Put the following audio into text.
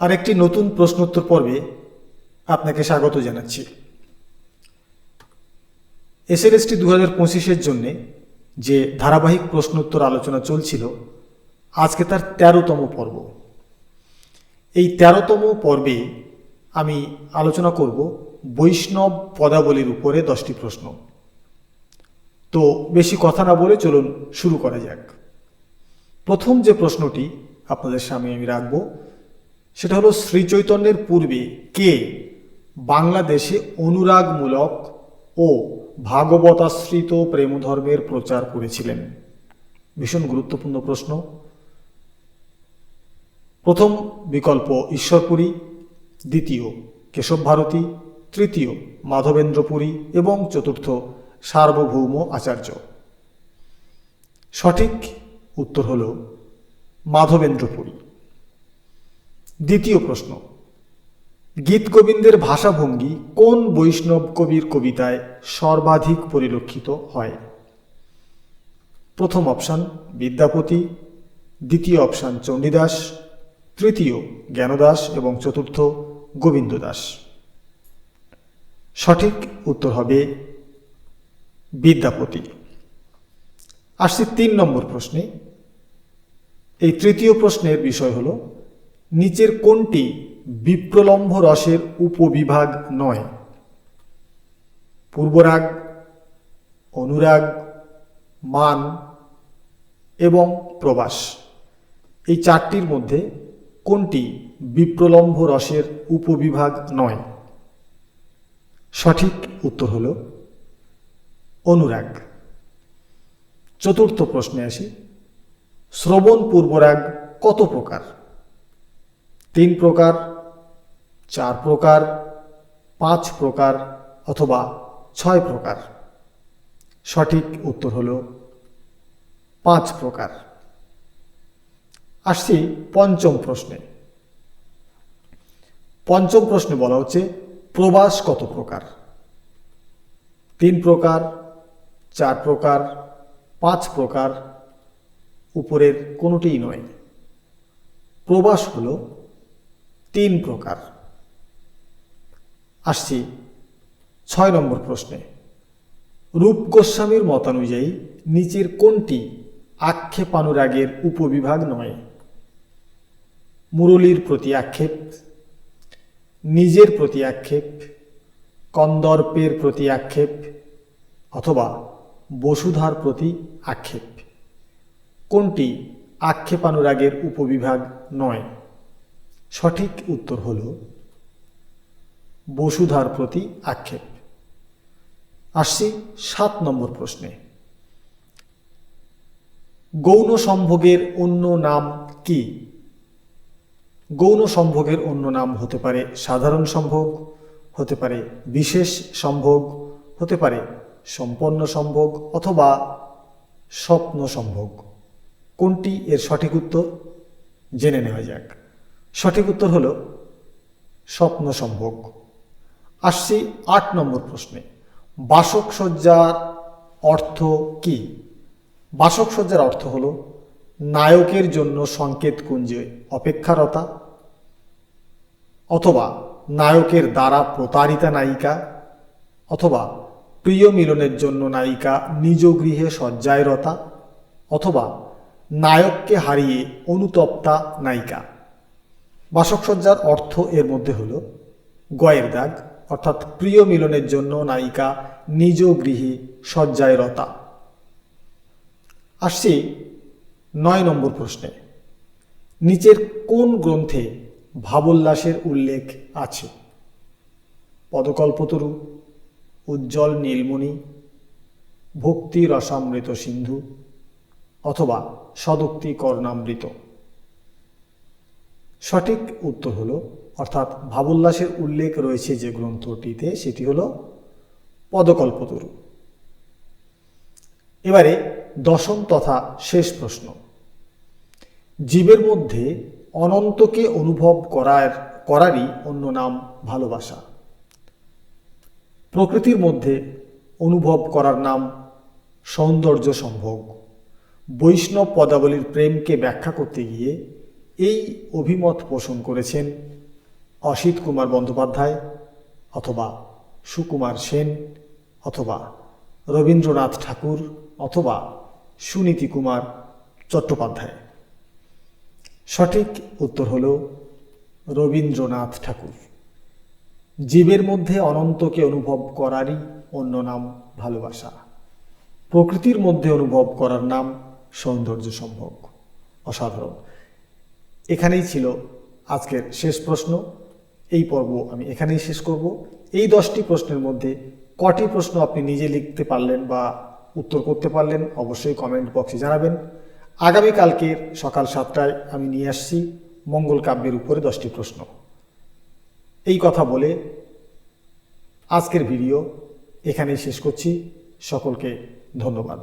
আরেকটি নতুন প্রশ্নোত্তর পর্বে আপনাকে স্বাগত জানাচ্ছি। এসএলএসটি দু হাজার পঁচিশের জন্যে যে ধারাবাহিক প্রশ্নোত্তর আলোচনা চলছিল, আজকে তার তেরোতম পর্ব। এই তেরোতম পর্বে আমি আলোচনা করব বৈষ্ণব পদাবলীর উপরে দশটি প্রশ্ন। তো বেশি কথা না বলে চলুন শুরু করা যাক। প্রথম যে প্রশ্নটি আপনাদের সামনে আমি রাখব সেটা হলো শ্রীচৈতন্যের পূর্বে কে? বাংলাদেশে অনুরাগমূলক ও ভাগবতাশ্রিত প্রেমধর্মের প্রচার করেছিলেন। ভীষণ গুরুত্বপূর্ণ প্রশ্ন। প্রথম বিকল্প ঈশ্বরপুরী, দ্বিতীয় কেশব ভারতী তৃতীয় মাধবেন্দ্রপুরী এবং চতুর্থ সার্বভৌম আচার্য। সঠিক উত্তর হল মাধবেন্দ্রপুরী। দ্বিতীয় প্রশ্ন। গীত গোবিন্দের ভাষাভঙ্গি কোন বৈষ্ণব কবির কবিতায় সর্বাধিক পরিলক্ষিত হয়? প্রথম অপশান, বিদ্যাপতি। দ্বিতীয় অপশান, চণ্ডীদাস। তৃতীয়, জ্ঞানদাস। এবং চতুর্থ গোবিন্দ দাস সঠিক উত্তর হবে বিদ্যাপতি। আসছি তিন নম্বর প্রশ্নে। এই তৃতীয় প্রশ্নের বিষয় হল নিচের কোনটি বিপ্রলম্ভ রসের উপবিভাগ নয়। পূর্বরাগ, অনুরাগ, মান এবং প্রবাস। এই চারটির মধ্যে কোনটি বিপ্রলম্ভ রসের উপবিভাগ নয়। সঠিক উত্তর হল অনুরাগ। চতুর্থ প্রশ্নে আসি, শ্রবণ পূর্বরাগ কত প্রকার? তিন প্রকার, চার প্রকার, পাঁচ প্রকার অথবা ছয় প্রকার। সঠিক উত্তর হল পাঁচ প্রকার। আসছি পঞ্চম প্রশ্নে। পঞ্চম প্রশ্নে বলা হচ্ছে প্রবাস কত প্রকার? তিন প্রকার, চার প্রকার, পাঁচ প্রকার, উপরের কোনোটিই নয়। প্রবাস হল তিন প্রকার। আসছি ছয় নম্বর প্রশ্নে। রূপ গোস্বামীর মতানুযায়ী নিচের কোনটি আক্ষেপানুরাগের উপবিভাগ নয়? মুরলীর প্রতি আক্ষেপ, নিজের প্রতি আক্ষেপ, কন্দর্পের প্রতি আক্ষেপ অথবা বসুধার প্রতি আক্ষেপ। কোনটি আক্ষেপানুরাগের উপবিভাগ নয়? সঠিক উত্তর হল বসুধার প্রতি আক্ষেপ। আসছি সাত নম্বর প্রশ্নে। গৌণ সম্ভোগের অন্য নাম কি? গৌণ সম্ভোগের অন্য নাম হতে পারে সাধারণ সম্ভোগ, হতে পারে বিশেষ সম্ভোগ, হতে পারে সম্পন্ন সম্ভোগ অথবা স্বপ্ন সম্ভোগ। কোনটি এর সঠিক উত্তর? জেনে নেওয়া যাক। সঠিক উত্তর হল স্বপ্ন সম্ভোগ। আসছি আট নম্বর প্রশ্নে। বাসক সজ্জার অর্থ কি? বাসক সজ্জার অর্থ হল নায়কের জন্য সংকেত কুঞ্জে অপেক্ষারতা অথবা নায়কের দ্বারা প্রতারিতা নায়িকা অথবা প্রিয় মিলনের জন্য নায়িকা নিজ গৃহে শয্যায় রতা অথবা নায়ককে হারিয়ে অনুতপ্তা নায়িকা। বাসকসজ্জার অর্থ এর মধ্যে হল গয়ের দাগ, অর্থাৎ প্রিয় মিলনের জন্য নায়িকা নিজ গৃহে শয্যায় রতা। আসছি নয় নম্বর প্রশ্নে। নিচের কোন গ্রন্থে ভাবোল্লাসের উল্লেখ আছে? পদকল্পতরু, উজ্জ্বল নীলমণি, ভক্তি রসামৃত সিন্ধু, অথবা সদুক্তি কর্ণামৃত। সঠিক উত্তর হল, অর্থাৎ ভাবোল্লাসের উল্লেখ রয়েছে যে গ্রন্থটিতে, সেটি হল পদকল্পতরু। এবারে দশম তথা শেষ প্রশ্ন। জীবের মধ্যে অনন্তকে অনুভব করার, করারই অন্য নাম ভালোবাসা। প্রকৃতির মধ্যে অনুভব করার নাম সৌন্দর্য সম্ভোগ। বৈষ্ণব পদাবলীর প্রেমকে ব্যাখ্যা করতে গিয়ে এই অভিমত পোষণ করেছেন অসিত কুমার বন্দ্যোপাধ্যায় অথবা সুকুমার সেন অথবা রবীন্দ্রনাথ ঠাকুর অথবা সুনীতি কুমার চট্টোপাধ্যায়। সঠিক উত্তর হল রবীন্দ্রনাথ ঠাকুর। জীবের মধ্যে অনন্তকে অনুভব করারই অন্য নাম ভালোবাসা। প্রকৃতির মধ্যে অনুভব করার নাম সৌন্দর্য সম্ভব অসাধারণ। এখানেই ছিল আজকের শেষ প্রশ্ন। এই পর্ব আমি এখানেই শেষ করব। এই দশটি প্রশ্নের মধ্যে কটি প্রশ্ন আপনি নিজে লিখতে পারলেন বা উত্তর করতে পারলেন, অবশ্যই কমেন্ট বক্সে জানাবেন। আগামীকালকের সকাল সাতটায় আমি নিয়ে আসছি মঙ্গল কাব্যের উপরে দশটি প্রশ্ন। এই কথা বলে আজকের ভিডিও এখানেই শেষ করছি। সকলকে ধন্যবাদ।